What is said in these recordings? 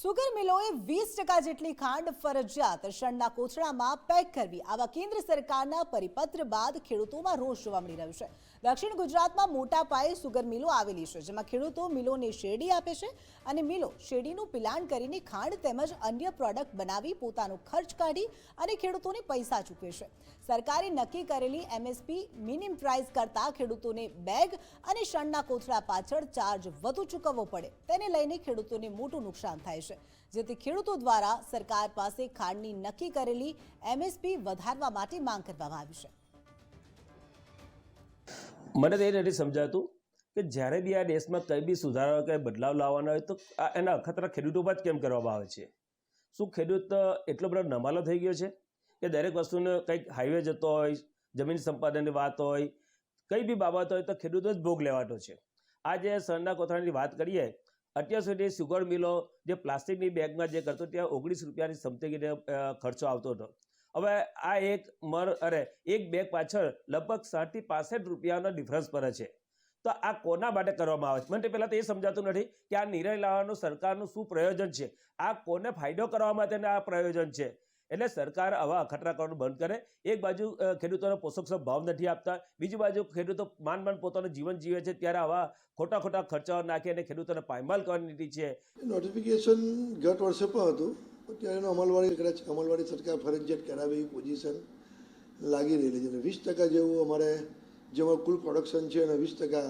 Sugar મિલોએ વીસ ટકા જેટલી ખાંડ ફરજિયાત શણના કોથળામાં પેક કરવી. આવા કેન્દ્ર સરકારના પરિપત્ર બાદ ખેડૂતોમાં રોષ જોવા મળી રહ્યો છે. દક્ષિણ ગુજરાતમાં મોટા પાયે સુગર મિલો આવેલી છે, જેમાં ખેડૂતો મિલોને શેરડી આપે છે અને મિલો શેરડીનું પિલાણ કરીને ખાંડ તેમજ અન્ય પ્રોડક્ટ બનાવી પોતાનો ખર્ચ કાઢી અને ખેડૂતોને પૈસા ચૂકવે છે. સરકારે નક્કી કરેલી એમએસપી મિનિમ પ્રાઇસ કરતાં ખેડૂતોને બેગ અને શણના કોથળા પાછળ ચાર્જ વધુ ચૂકવવો પડે. તેને લઈને ખેડૂતોને મોટું નુકસાન થાય છે. જેથી ખેડૂતો દ્વારા સરકાર પાસે ખાંડની નક્કી કરેલી એમએસપી વધારવા માટે માંગ કરવામાં આવી છે. મને એ નથી સમજાતું કે જ્યારે બી આ દેશમાં કંઈ બી સુધારો કે બદલાવ લાવવાનો હોય, તો એના અખતરા ખેડૂતો પર જ કેમ કરવામાં આવે છે? શું ખેડૂત એટલો બધો નમાલો થઈ ગયો છે કે દરેક વસ્તુને કંઈક હાઈવે જતો હોય, જમીન સંપાદનની વાત હોય, કંઈ બી બાબત હોય, તો ખેડૂતો જ ભોગ લેવાનો છે? આ જે સરના કોથળાની વાત કરીએ અત્યાર સુધી સુગર મિલો જે પ્લાસ્ટિકની બેગમાં જે કરતો ત્યાં ઓગણીસ રૂપિયાની સમથિંગ ખર્ચો આવતો હતો. હવે આ એક મર, અરે, એક બેગ પાછળ લગભગ સાઠથી પાસઠ રૂપિયાનો ડિફરન્સ પડે છે. તો આ કોના માટે કરવામાં આવે છે? મને પહેલાં તો એ સમજાતું નથી કે આ નિર્ણય લાવવાનું સરકારનું શું પ્રયોજન છે? આ કોને ફાયદો કરવા માટેના આ પ્રયોજન છે? એટલે સરકાર આવા અખતરા કરવાનું બંધ કરે. એક બાજુ ખેડૂતોને પોષકક્ષમ ભાવ નથી આપતા. બીજી બાજુ ખેડૂતો માંડ માન પોતાનું જીવન જીવે છે ત્યારે આવા ખોટા ખોટા ખર્ચાઓ નાખી અને ખેડૂતોને પાયમાલ કરવાની નીતિ છે. નોટિફિકેશન ગત વર્ષે પણ હતું. ત્યારે એનો અમલવારી કદાચ અમલવારી સરકાર ફરજિયાત કરાવે પોઝિશન લાગી રહેલી છે. વીસ ટકા જેવું અમારે જેમાં કુલ પ્રોડક્શન છે અને વીસ ટકા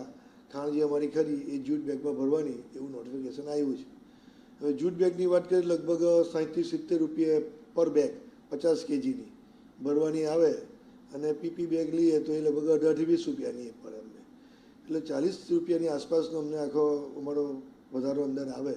ખાણ જે અમારી ખરી એ જૂટ બેગમાં ભરવાની એવું નોટિફિકેશન આવ્યું છે. હવે જૂટ બેગની વાત કરીએ, લગભગ સાહીઠથી સિત્તેર રૂપિયા પર બેગ, પચાસ કેજીની. ભરવાની આવે અને પીપી બેગ લઈએ તો એ લગભગ અઢારથી વીસ રૂપિયાની પડે અમને એટલે ચાલીસ રૂપિયાની આસપાસનો અમને આખો અમારો વધારો અંદર આવે.